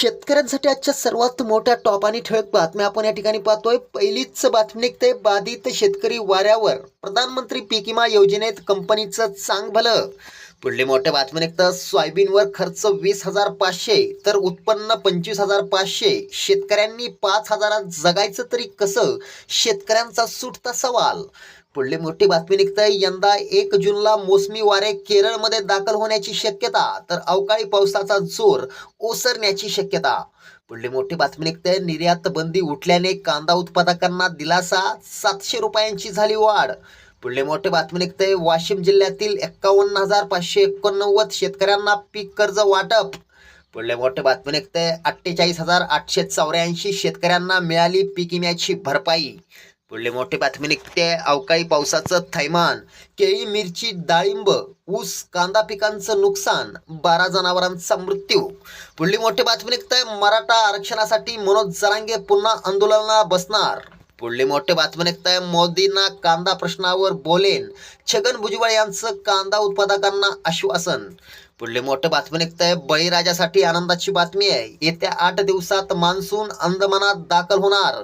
शेतकऱ्यांसाठी आजच्या सर्वात मोठ्या टॉप आणि ठळक बातम्या आपण या ठिकाणी पाहतोय. पहिलीच बातमी निघते बाधित शेतकरी वाऱ्यावर. प्रधानमंत्री पीक विमा योजनेत कंपनीचं चांग भलं पुढली मोठ्या बातमी निघतं सोयाबीनवर खर्च वीस हजार पाचशे तर उत्पन्न पंचवीस हजार पाचशे. शेतकऱ्यांनी पाच हजारात जगायचं तरी कसं? शेतकऱ्यांचा सुटता सवाल. पुढली मोठी बातमी निघतंय. यंदा एक जूनला मोसमी वारे केरळमध्ये दाखल होण्याची शक्यता तर अवकाळी पावसाचा जोर ओसरण्याची शक्यता. पुढली मोठी बातमी निघते निर्यात बंदी उठल्याने कांदा उत्पादकांना दिलासा सातशे रुपयांची झाली वाढ. पुढली मोठी बातमी निघते वाशिम जिल्ह्यातील एक्कावन्न हजार पाचशे एकोणनव्वद शेतकऱ्यांना पीक कर्ज वाटप. पुढले मोठे बातमी निघते अठ्ठेचाळीस हजार आठशे चौऱ्याऐंशी शेतकऱ्यांना मिळाली पीक विम्याची भरपाई. पुढली मोठी बातमी निघते. अवकाळी पावसाचं थैमान. केळी मिरची डाळिंब ऊस कांदा पिकांचं नुकसान. बारा जनावरांचा मृत्यू. पुढली मोठी बातमी निघते मराठा आरक्षणासाठी मनोज जरांगे पुन्हा आंदोलनाला बसणार. पुढली मोठी बातमी निघते मोदींना कांदा प्रश्नावर बोलेन. छगन भुजबळ यांचं कांदा उत्पादकांना आश्वासन. पुढली मोठी बातमी निघतंय. बळीराजासाठी आनंदाची बातमी आहे. येत्या आठ दिवसात मान्सून अंदमानात दाखल होणार.